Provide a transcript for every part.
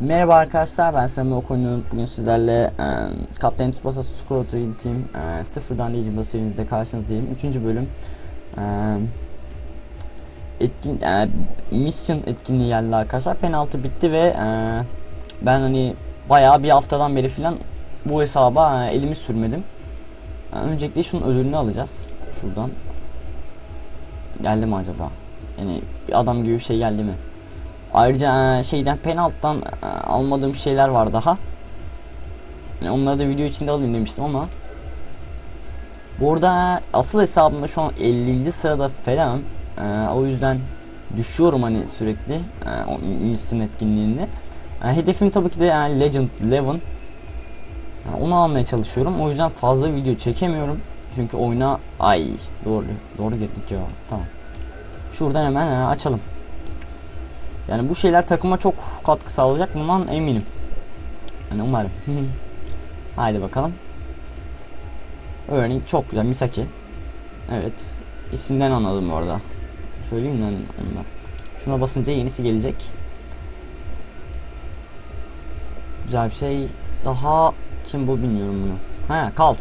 Merhaba arkadaşlar ben Sami Okoynu bugün sizlerle e, Kaptan Tsubasa Squad Team e, sıfırdan Legend'da serimizde karşınızdayım. 3. bölüm. E, etkin e, mission etkinliği geldi arkadaşlar. Penaltı bitti ve e, ben hani bayağı bir haftadan beri filan bu hesaba e, elimi sürmedim. E, öncelikle şunun ödülünü alacağız. Şuradan. Geldi mi acaba? Yani bir adam gibi bir şey geldi mi Ayrıca e, şeyden penaltıdan e, almadığım şeyler var daha. Yani onları da video içinde alayım demiştim ama Burada asıl hesabımda şu an 50. sırada falan. E, o yüzden düşüyorum hani sürekli e, o mission etkinliğinde. E, hedefim tabii ki de yani Legend 11. Yani onu almaya çalışıyorum. O yüzden fazla video çekemiyorum. Çünkü oyuna ay doğru doğru gittik ya. Tamam. Şuradan hemen e, açalım. Yani bu şeyler takıma çok katkı sağlayacak bundan eminim. Yani umarım. Haydi bakalım. Örneğin çok güzel Misaki. Evet. İsimden anladım orada. Söyleyeyim mi ondan. Şuna basınca yenisi gelecek. Güzel bir şey. Daha kim bu bilmiyorum bunu. Ha Kalt.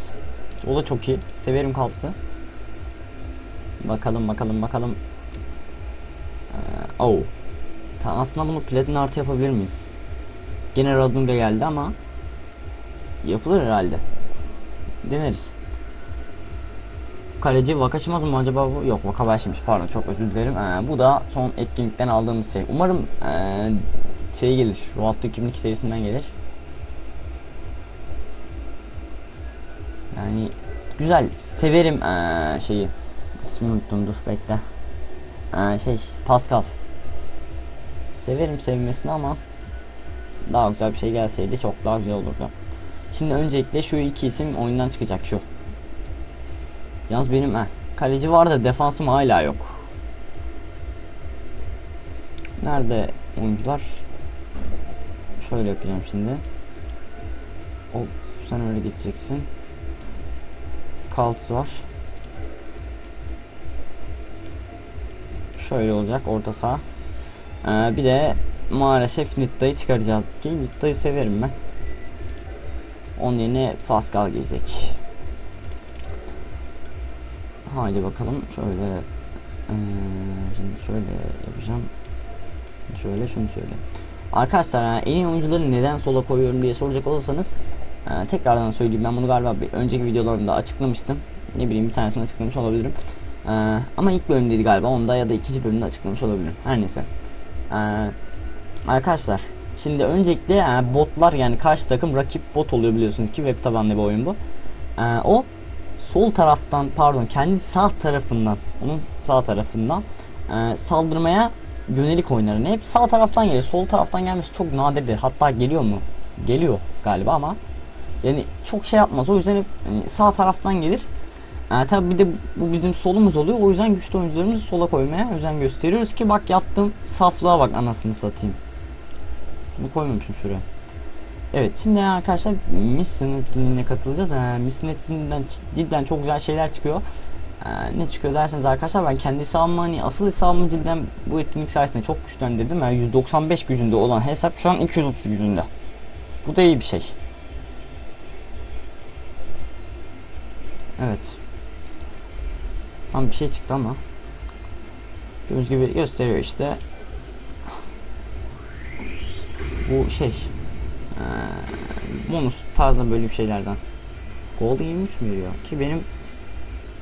O da çok iyi. Severim Kalt'sı. Bakalım bakalım bakalım. Ee, oh. Tamam aslında bunu platin artı yapabilir miyiz? Gene Radunga geldi ama yapılır herhalde. Deneriz. Kaleci Vakaşimaz mı acaba bu? Yok Vakabayşi'miş pardon çok özür dilerim. Ee, bu da son etkinlikten aldığımız şey. Umarım ee, şey gelir. Roalto 2002 serisinden gelir. Yani güzel. Severim ee, şeyi. İsmini unuttum dur bekle. Ee, şey Pascal. Severim sevmesini ama daha güzel bir şey gelseydi çok daha güzel olurdu. Şimdi öncelikle şu iki isim oyundan çıkacak şu. Yalnız benim heh, kaleci var da defansım hala yok. Nerede oyuncular? Şöyle yapacağım şimdi. Hop sen öyle geçeceksin. Kaltz var. Şöyle olacak orta saha. Ee, bir de maalesef Nitta'yı çıkaracağız ki Nitta'yı severim ben. Onun yerine Pascal gelecek. Haydi bakalım şöyle ee, şimdi şöyle yapacağım. Şöyle şunu şöyle. Arkadaşlar en iyi oyuncuları neden sola koyuyorum diye soracak olursanız e, tekrardan söyleyeyim ben bunu galiba bir önceki videolarımda açıklamıştım. Ne bileyim bir tanesini açıklamış olabilirim. E, ama ilk bölümdeydi galiba onda ya da ikinci bölümde açıklamış olabilirim. Her neyse. Ee, arkadaşlar şimdi öncelikle e, botlar yani karşı takım rakip bot oluyor biliyorsunuz ki web tabanlı bir oyun bu. Ee, o sol taraftan pardon kendi sağ tarafından onun sağ tarafından e, saldırmaya yönelik oynar. Yani hep sağ taraftan gelir. Sol taraftan gelmesi çok nadirdir. Hatta geliyor mu? Geliyor galiba ama yani çok şey yapmaz. O yüzden hep yani sağ taraftan gelir. E, tabi bir de bu bizim solumuz oluyor. O yüzden güçlü oyuncularımızı sola koymaya özen gösteriyoruz ki bak yaptım saflığa bak anasını satayım. Bunu koymamışım şuraya. Evet şimdi arkadaşlar Mission etkinliğine katılacağız. Ee, Mission etkinliğinden cidden çok güzel şeyler çıkıyor. Ee, ne çıkıyor derseniz arkadaşlar ben kendi hesabımı hani asıl hesabımı cidden bu etkinlik sayesinde çok güçlendirdim. Yani 195 gücünde olan hesap şu an 230 gücünde. Bu da iyi bir şey. Evet. Tam bir şey çıktı ama. Göz gibi gösteriyor işte. Bu şey. Ee, bonus tarzında böyle bir şeylerden. Golden 23 mü veriyor? Ki benim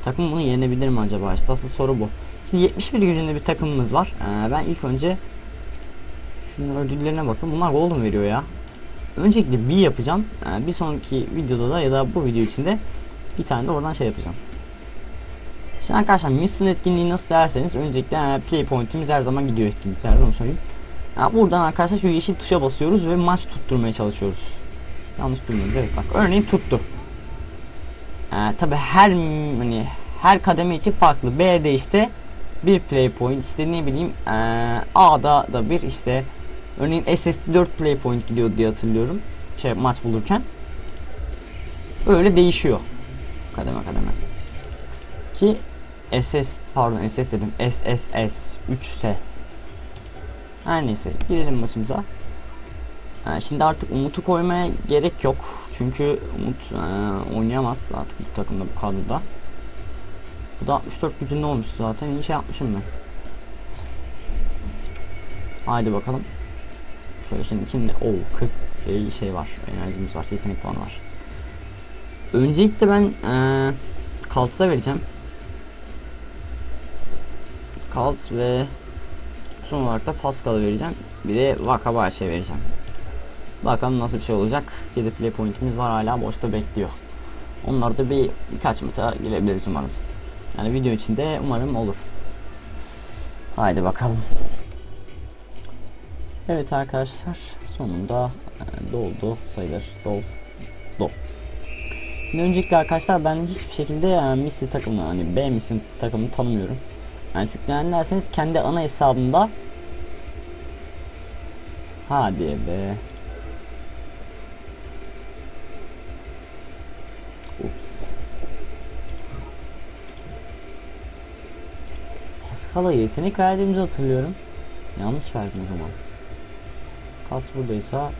takım bunu yenebilir mi acaba? İşte asıl soru bu. Şimdi 71 gücünde bir takımımız var. Ee, ben ilk önce şunların ödüllerine bakın. Bunlar golden veriyor ya. Öncelikle bir yapacağım. Ee, bir sonraki videoda da ya da bu video içinde bir tane de oradan şey yapacağım. Şimdi arkadaşlar mission etkinliği nasıl derseniz öncelikle yani play point'imiz her zaman gidiyor etkinliklerde onu söyleyeyim. Yani buradan arkadaşlar şu yeşil tuşa basıyoruz ve maç tutturmaya çalışıyoruz. Yanlış duymayınız evet bak örneğin tuttu. Ee, Tabi her hani her kademe için farklı. B'de işte bir play point işte ne bileyim ee, A'da da bir işte örneğin SS'de 4 play point gidiyor diye hatırlıyorum. Şey maç bulurken. Öyle değişiyor. Kademe kademe. Ki SS pardon SS dedim SSS 3S her neyse girelim maçımıza E, şimdi artık Umut'u koymaya gerek yok. Çünkü Umut e, oynayamaz artık bu takımda bu kadroda. Bu da 64 gücünde olmuş zaten. İyi şey yapmışım ben. Haydi bakalım. Şöyle şimdi kimde? Oo 40 e, şey var. Enerjimiz var. Yetenek puanı var. Öncelikle ben e, Kaltz'a vereceğim. Kaltz ve son olarak da Pascal'a vereceğim. Bir de Wakabayaş'a vereceğim. Bakalım nasıl bir şey olacak. 7 play point'imiz var hala boşta bekliyor. Onlar da bir birkaç maça girebiliriz umarım. Yani video içinde umarım olur. Haydi bakalım. Evet arkadaşlar sonunda e, doldu sayılır. Dol. Dol. Şimdi öncelikle arkadaşlar ben hiçbir şekilde yani Missy takımını hani B Missy takımını tanımıyorum. Yani çünkü neden derseniz kendi ana hesabımda Hadi be. Ups. Pascal'a yetenek verdiğimizi hatırlıyorum. Yanlış verdim o zaman. Kat buradaysa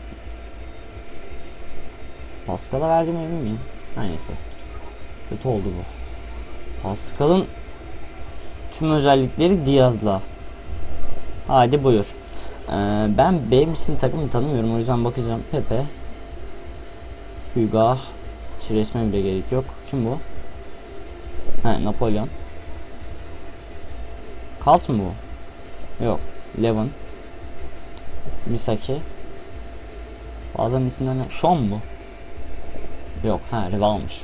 Pascal'a verdim emin miyim? Her neyse. Kötü oldu bu. Pascal'ın tüm özellikleri Diaz'la. Hadi buyur. Ee, ben B misin takımı tanımıyorum o yüzden bakacağım. Pepe. Hugo. Hiç resme bile gerek yok. Kim bu? He Napolyon. Kalt mı bu? Yok. Levin. Misaki. Bazen isimlerine Sean mu? Yok ha Rival'mış.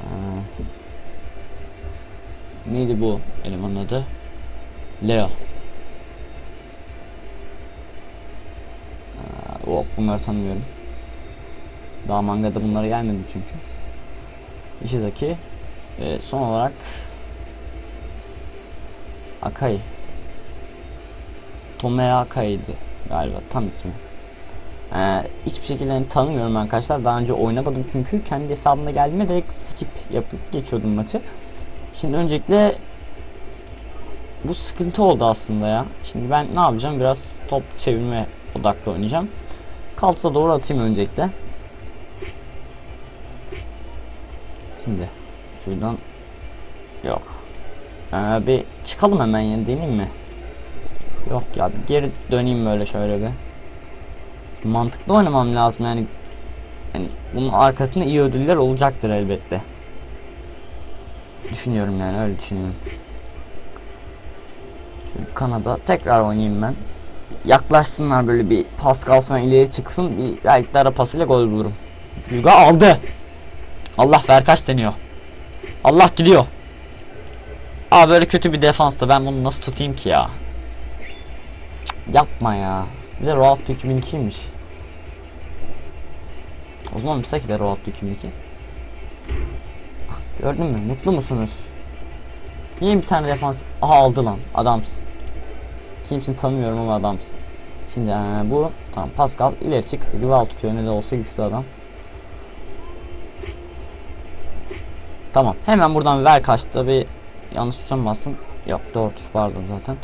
Ee, neydi bu elemanın adı? Leo. Ee, yok bunları tanımıyorum. Daha mangada bunlara gelmedi çünkü. Ishizaki. Ee, son olarak Akai. Tomea Akai'ydi galiba tam ismi. Ee, hiçbir şekilde hani tanımıyorum arkadaşlar. Daha önce oynamadım çünkü kendi hesabımda geldiğimde direkt skip yapıp geçiyordum maçı. Şimdi öncelikle bu sıkıntı oldu aslında ya. Şimdi ben ne yapacağım? Biraz top çevirme odaklı oynayacağım. Kaltsa doğru atayım öncelikle. Şimdi şuradan yok. Ee, bir çıkalım hemen yani deneyim mi? Yok ya bir geri döneyim böyle şöyle bir. Mantıklı oynamam lazım yani. Yani bunun arkasında iyi ödüller olacaktır elbette. Düşünüyorum yani öyle düşünüyorum. Şimdi Kanada tekrar oynayayım ben. Yaklaşsınlar böyle bir Pascal falan ileri çıksın. Bir belki de ara pasıyla gol bulurum. Yuga aldı. Allah ver kaç deniyor. Allah gidiyor. Aa böyle kötü bir defansta ben bunu nasıl tutayım ki ya? Cık, yapma ya. Bir de Road 2002'ymiş. O zaman Misaki de Road 2002. Gördün mü? Mutlu musunuz? Niye bir tane defans? Aha aldı lan. Adamsın. Kimsin tanımıyorum ama adamsın. Şimdi ee, bu tamam Pascal ileri çık. Rival tutuyor ne de olsa güçlü adam. Tamam. Hemen buradan ver kaçtı bir yanlış tuşa bastım? Yok doğru tuş pardon zaten.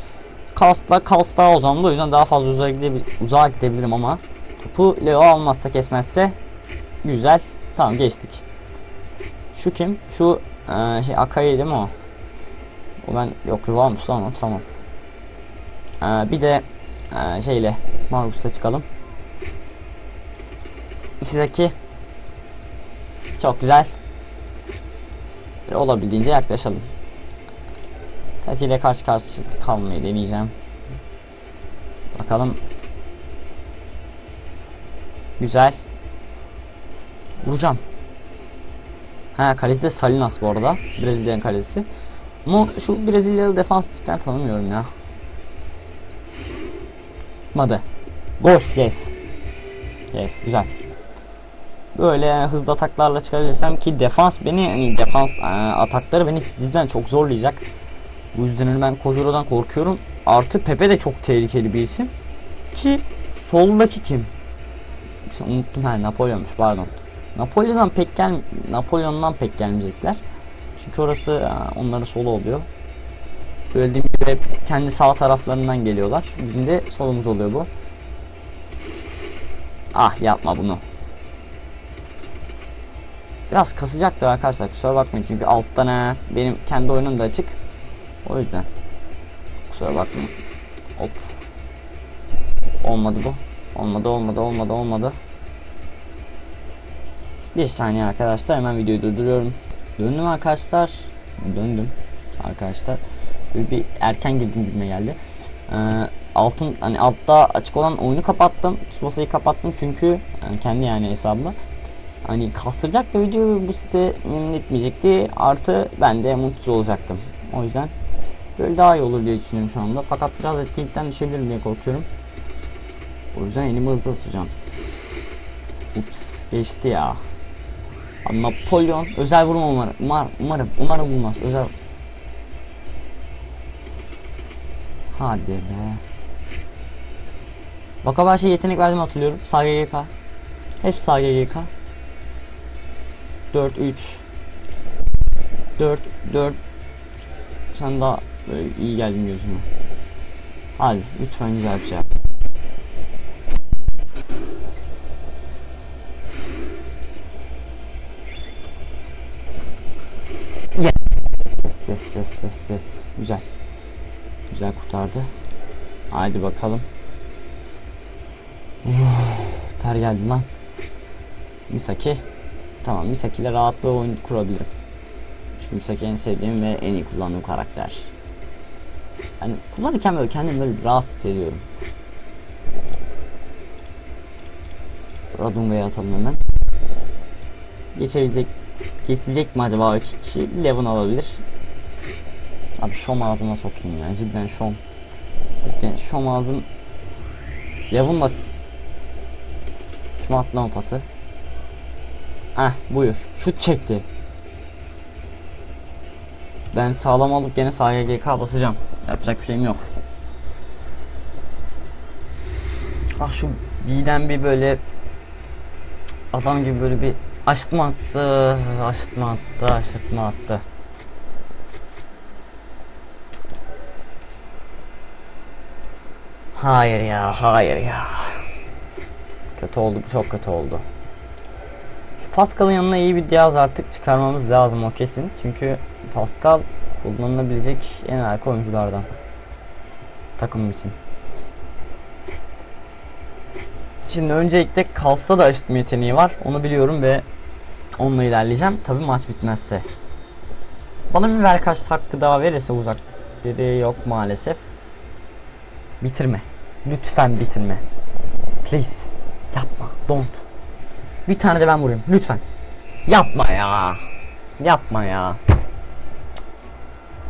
Kastla Kast daha da o yüzden daha fazla uzağa, gidebil uzağa gidebilirim ama topu Leo almazsa kesmezse güzel. Tamam geçtik. Şu kim? Şu e, şey Akai değil mi o? O ben yok Rival'mış lan o tamam. E, bir de e, şeyle Marcus'ta çıkalım. Ishizaki çok güzel. Ve olabildiğince yaklaşalım. Kaç ile karşı karşı kalmayı deneyeceğim. Bakalım. Güzel. Vuracağım. Ha kaleci de Salinas bu arada. Brezilyan kalecisi. Ama şu Brezilyalı defans cidden tanımıyorum ya. Tutmadı. Gol. Yes. Yes. Güzel. Böyle hızlı ataklarla çıkabilirsem ki defans beni hani defans e, atakları beni cidden çok zorlayacak. Bu yüzden hani ben Kojuro'dan korkuyorum. Artı Pepe de çok tehlikeli bir isim. Ki soldaki kim? İşte unuttum ha Napolyon'muş pardon. Napolyon'dan pek gel Napolyon'dan pek gelmeyecekler. Çünkü orası e, onların solu oluyor. Söylediğim gibi hep kendi sağ taraflarından geliyorlar. Bizim de solumuz oluyor bu. Ah yapma bunu. Biraz kasacaktır arkadaşlar kusura bakmayın çünkü alttan ha benim kendi oyunum da açık. O yüzden. Kusura bakmayın. Hop. Olmadı bu. Olmadı olmadı olmadı olmadı. Bir saniye arkadaşlar hemen videoyu durduruyorum. Döndüm arkadaşlar. Döndüm arkadaşlar. Böyle bir erken girdim gibime geldi. Ee, altın hani altta açık olan oyunu kapattım. Tsubasa'yı kapattım çünkü yani kendi yani hesabımla. Hani kastıracak da video bu site memnun etmeyecekti. Artı ben de mutsuz olacaktım. O yüzden böyle daha iyi olur diye düşünüyorum şu anda. Fakat biraz etkinlikten düşebilirim diye korkuyorum. O yüzden elimi hızlı tutacağım. Ups geçti ya. Napolyon özel vurma umarım. Umar, umarım umarım bulmaz. Özel Hadi be. Bakabaş'a yetenek verdim hatırlıyorum. SGGK. Hep SGGK. 4 3 4 4 Sen daha böyle iyi geldin gözüme. Hadi lütfen güzel bir şey yap. Yes. Yes yes yes yes. Güzel. Güzel kurtardı. Haydi bakalım. Uf, ter geldi lan. Misaki. Tamam Misaki ile rahatlıkla oyun kurabilirim. Çünkü Misaki en sevdiğim ve en iyi kullandığım karakter. Yani kullanırken böyle kendimi böyle rahatsız hissediyorum. Radunga'ya atalım hemen. Geçebilecek, geçecek mi acaba o kişi? Levin alabilir. Abi şom ağzıma sokayım ya cidden şom. Cidden şom ağzım. Levon'la kim attı lan o pası? Heh buyur. Şut çekti. Ben sağlam alıp gene sahaya GK basacağım. Yapacak bir şeyim yok. Ah şu B'den bir böyle adam gibi böyle bir aşıtma attı, aşıtma attı, aşıtma attı. Hayır ya, hayır ya. Kötü oldu, çok kötü oldu. Şu Pascal'ın yanına iyi bir Diaz artık çıkarmamız lazım o kesin. Çünkü Pascal kullanılabilecek en arka oyunculardan. Takım için. Şimdi öncelikle Kals'ta da aşıtma yeteneği var. Onu biliyorum ve onunla ilerleyeceğim. Tabi maç bitmezse. Bana bir ver kaç hakkı daha verirse uzak. Biri yok maalesef. Bitirme. Lütfen bitirme. Please. Yapma. Don't. Bir tane de ben vurayım. Lütfen. Yapma ya. Yapma ya.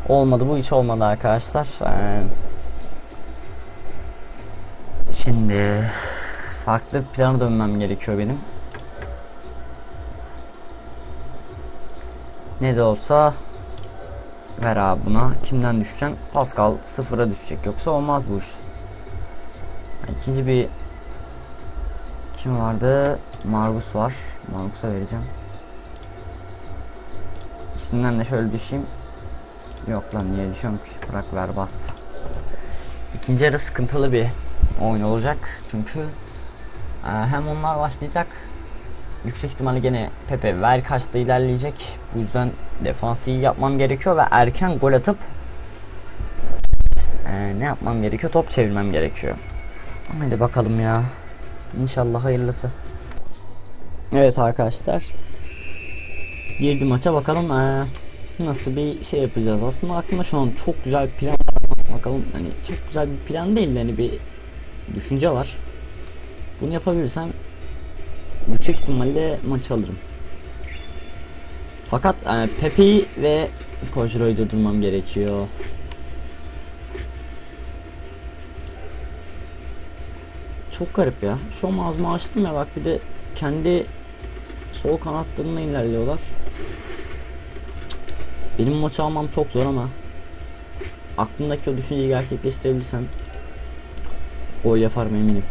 Olmadı bu hiç olmadı arkadaşlar. Ee, şimdi farklı plana dönmem gerekiyor benim. Ne de olsa ver abi buna. Kimden düşeceksin? Pascal sıfıra düşecek. Yoksa olmaz bu iş. İkinci bir kim vardı? Margus var. Margus'a vereceğim. İkisinden de şöyle düşeyim. Yok lan niye düşüyorum ki? Bırak ver bas. İkinci yarı sıkıntılı bir oyun olacak. Çünkü e, hem onlar başlayacak. Yüksek ihtimalle gene Pepe ver kaçta ilerleyecek. Bu yüzden defansı iyi yapmam gerekiyor ve erken gol atıp e, ne yapmam gerekiyor? Top çevirmem gerekiyor. Hadi bakalım ya. İnşallah hayırlısı. Evet arkadaşlar. Girdi maça bakalım ee, nasıl bir şey yapacağız. Aslında aklımda şu an çok güzel bir plan. Bakalım hani çok güzel bir plan değil de hani bir düşünce var. Bunu yapabilirsem yüksek ihtimalle maçı alırım. Fakat e, Pepe'yi ve Kojiro'yu durdurmam gerekiyor. Çok garip ya. An ağzımı açtım ya bak bir de kendi sol kanatlarına ilerliyorlar. Benim maçı almam çok zor ama aklımdaki o düşünceyi gerçekleştirebilirsem gol yaparım eminim.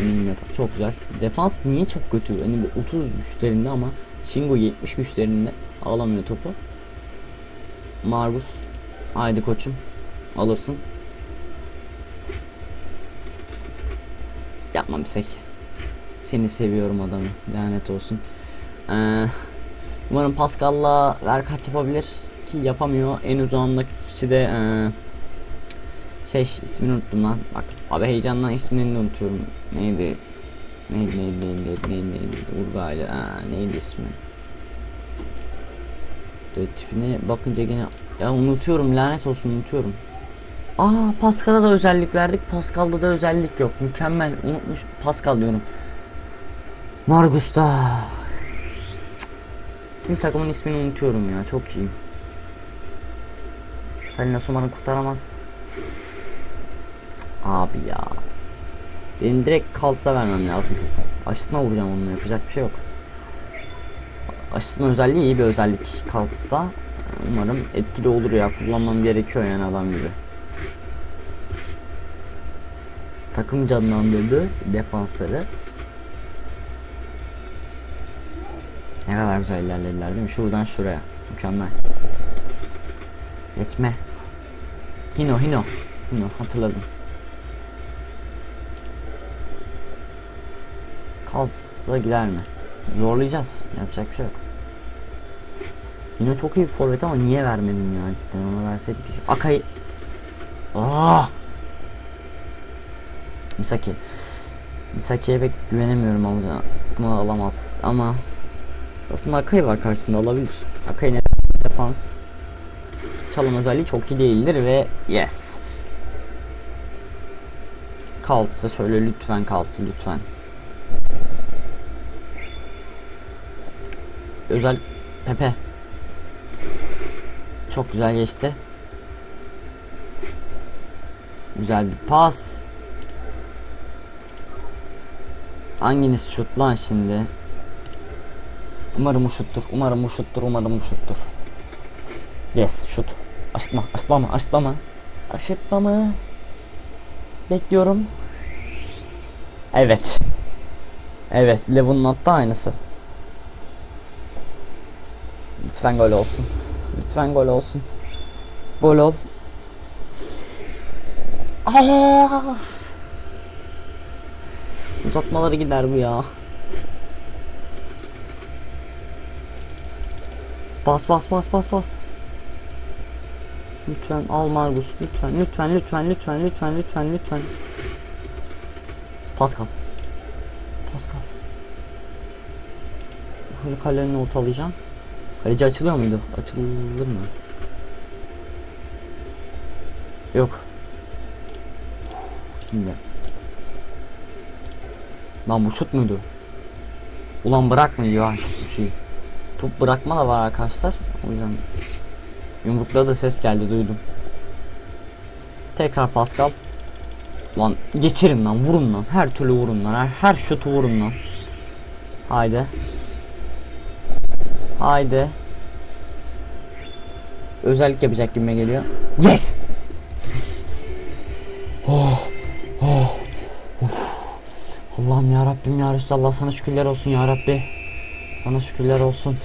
Eminim yapar. Çok güzel. Defans niye çok kötü? Hani bu 30 güçlerinde ama Shingo 70 güçlerinde alamıyor topu. Margus haydi koçum alırsın. Yapma bir sek. Seni seviyorum adamı. Lanet olsun. Ee, umarım Pascal'la Verkaç yapabilir ki yapamıyor. En uzağındaki kişi de ee, şey ismini unuttum lan. Bak abi heyecandan ismini unutuyorum. Neydi? Neydi neydi neydi neydi neydi neydi Urgaylı ha, neydi ismi? Böyle tipine bakınca gene ya unutuyorum lanet olsun unutuyorum. Aa Pascal'a da özellik verdik. Pascal'da da özellik yok. Mükemmel. Unutmuş. Pascal diyorum. Margus'ta. Tüm takımın ismini unutuyorum ya. Çok iyi. Salina Suman'ı kurtaramaz. Cık, Abi ya. Benim direkt kalsa vermem lazım topu. Aşıtma vuracağım onunla yapacak bir şey yok. Aşıtma özelliği iyi bir özellik kalksta. Umarım etkili olur ya. Kullanmam gerekiyor yani adam gibi. Takım canlandırdı defansları. Ne kadar güzel ilerlediler değil mi? Şuradan şuraya. Mükemmel. Geçme. Hino Hino. Hino hatırladım. Kalsa gider mi? Zorlayacağız. Yapacak bir şey yok. Hino çok iyi bir forvet ama niye vermedim ya cidden ona verseydik. Akay. Ah! Misaki. Misaki'ye pek güvenemiyorum alacağım. Bunu alamaz ama aslında Akai var karşısında alabilir. Akai ne defans. Çalım özelliği çok iyi değildir ve yes. Kaltsa şöyle lütfen kaltsa lütfen. Özel Pepe. Çok güzel geçti. Güzel bir pas. Hanginiz şut lan şimdi? Umarım şuttur. Umarım şuttur. Umarım şuttur. Yes şut. Aşıtma. Mı? Aşıtma mı? Bekliyorum. Evet. Evet. Levon'un attı aynısı. Lütfen gol olsun. Lütfen gol olsun. Gol ol. Aa! Uzatmaları gider bu ya. Bas bas bas bas bas. Lütfen al Margus. Lütfen lütfen lütfen lütfen lütfen lütfen lütfen. Pascal. Pascal. Şöyle kalenin ortalayacağım. Kaleci açılıyor muydu? Açılır mı? Yok. Şimdi. Lan bu şut muydu? Ulan bırakmıyor ya şut bir şey. Top bırakma da var arkadaşlar. O yüzden yumrukla da ses geldi duydum. Tekrar Pascal. Lan geçirin lan vurun lan. Her türlü vurun lan. Her, her şutu vurun lan. Haydi. Haydi. Özellik yapacak gibime geliyor. Yes. Oh. Allah'ım ya Rabbim ya Resulallah sana şükürler olsun ya Rabbi. Sana şükürler olsun.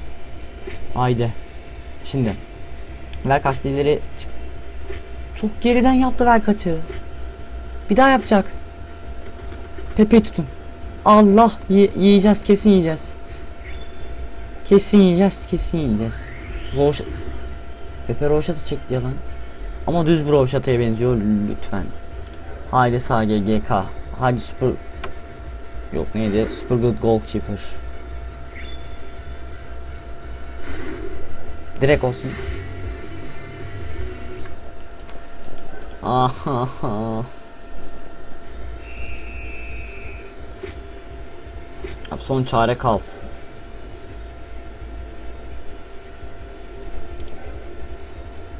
Haydi. Şimdi. Ver kaç ileri çık. Çok geriden yaptı ver kaçı. Bir daha yapacak. Pepe tutun. Allah Ye yiyeceğiz kesin yiyeceğiz. Kesin yiyeceğiz kesin yiyeceğiz. Roş Pepe roşatı çekti yalan. Ama düz bir roşataya benziyor lütfen. Haydi sağ GK. Haydi süper Yok neydi? Super good goalkeeper. Direkt olsun. Aha. Abi son çare kalsın.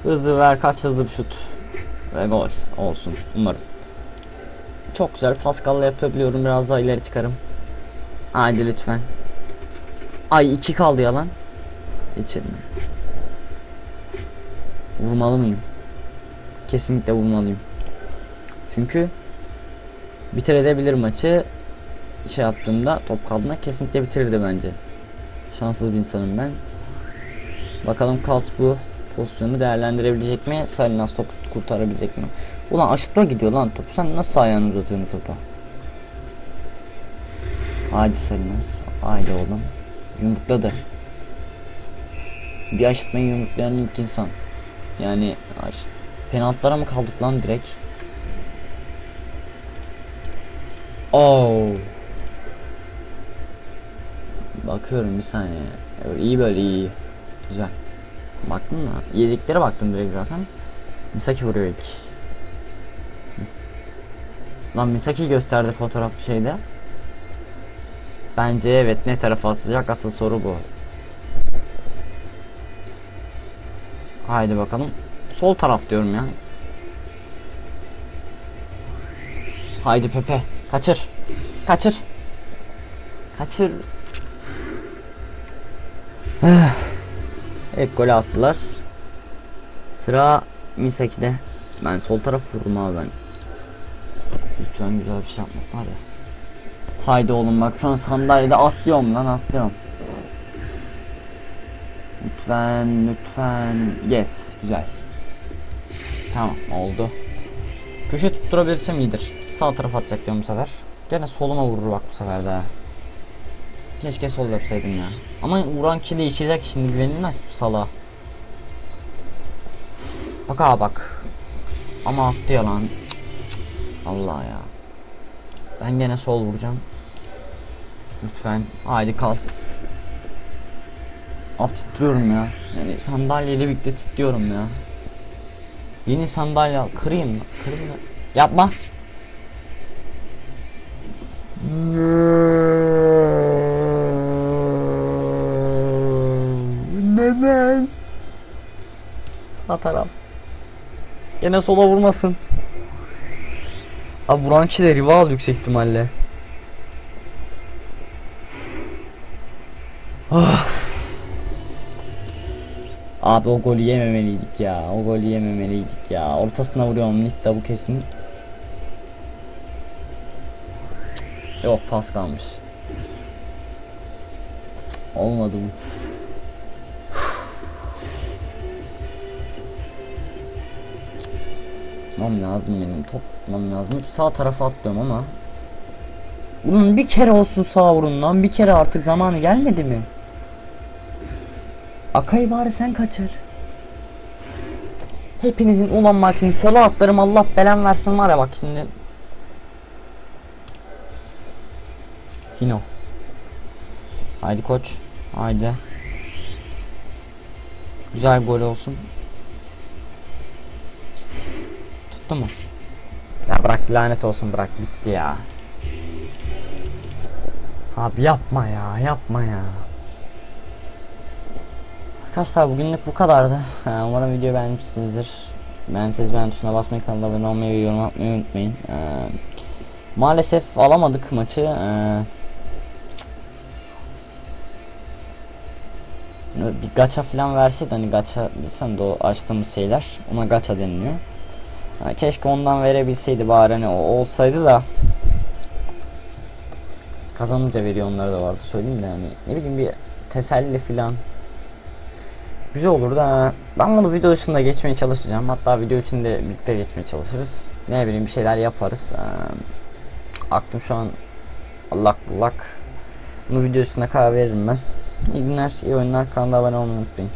Hızlı ver kaç hızlı bir şut. Ve gol olsun umarım. Çok güzel Pascal'la yapabiliyorum biraz daha ileri çıkarım. Haydi lütfen. Ay iki kaldı yalan. İçerim. Vurmalı mıyım? Kesinlikle vurmalıyım. Çünkü bitirebilir maçı şey yaptığımda top kaldığında kesinlikle bitirirdi bence. Şanssız bir insanım ben. Bakalım Kalt bu pozisyonu değerlendirebilecek mi? Salinas topu kurtarabilecek mi? Ulan aşıtma gidiyor lan top. Sen nasıl ayağını uzatıyorsun topa? Haydi Sarınız. Haydi oğlum. Yumrukladı. Bir aşıtmayı yumruklayan ilk insan. Yani ay, penaltılara mı kaldık lan direkt? Oh. Bakıyorum bir saniye. İyi böyle iyi. Güzel. Baktın mı? Yediklere baktım direkt zaten. Misaki vuruyor ilk. Mis Lan Misaki gösterdi fotoğraf şeyde. Bence evet ne tarafa atacak asıl soru bu. Haydi bakalım. Sol taraf diyorum ya. Haydi Pepe. Kaçır. Kaçır. Kaçır. evet gol attılar. Sıra Misaki'de. Ben sol taraf vurdum abi ben. Lütfen güzel bir şey yapmasın hadi. Haydi oğlum bak şu an sandalyede atlıyorum lan atlıyorum. Lütfen lütfen. Yes güzel. Tamam oldu. Köşe tutturabilirsem iyidir. Sağ taraf atacak diyorum bu sefer. Gene soluma vurur bak bu sefer de. Keşke sol yapsaydım ya. Ama vuran kili içecek şimdi güvenilmez bu sala. Bak ha bak. Ama attı ya lan. Cık, cık. Allah ya. Ben gene sol vuracağım. Lütfen. Haydi kalk. Abi titriyorum ya. Yani sandalyeyle birlikte titriyorum ya. Yeni sandalye al. Kırayım mı? Kırayım mı? Yapma. Neden? Sağ taraf. Gene sola vurmasın. Abi vuran de rival yüksek ihtimalle. Ah. Abi o golü yememeliydik ya. O golü yememeliydik ya. Ortasına vuruyorum Nitta bu kesin. Yok pas kalmış. Olmadı bu. Tutmam lazım benim. Top tutmam lazım. Hep sağ tarafa atlıyorum ama. Bunun bir kere olsun sağ vurun lan. Bir kere artık zamanı gelmedi mi? Akay'ı bari sen kaçır. Hepinizin ulan Martin sola atlarım Allah belen versin var ya bak şimdi. Hino. Haydi koç. Haydi. Güzel gol olsun. Tuttu mu? Ya bırak lanet olsun bırak bitti ya. Abi yapma ya yapma ya. Arkadaşlar bugünlük bu kadardı. Umarım video beğenmişsinizdir. Beğenseniz beğen tuşuna basmayı, kanala abone olmayı ve yorum atmayı unutmayın. Ee, maalesef alamadık maçı. Ee, bir gacha falan verseydi hani gacha desem de o açtığımız şeyler ona gacha deniliyor. Keşke ondan verebilseydi bari hani o olsaydı da kazanınca veriyor onları da vardı söyleyeyim de hani ne bileyim bir teselli filan güzel olurdu ha. Ben bunu video dışında geçmeye çalışacağım. Hatta video içinde birlikte geçmeye çalışırız. Ne bileyim bir şeyler yaparız. Aklım şu an allak bullak. Bunu video dışında karar veririm ben. İyi günler, iyi oyunlar. Kanala abone olmayı unutmayın.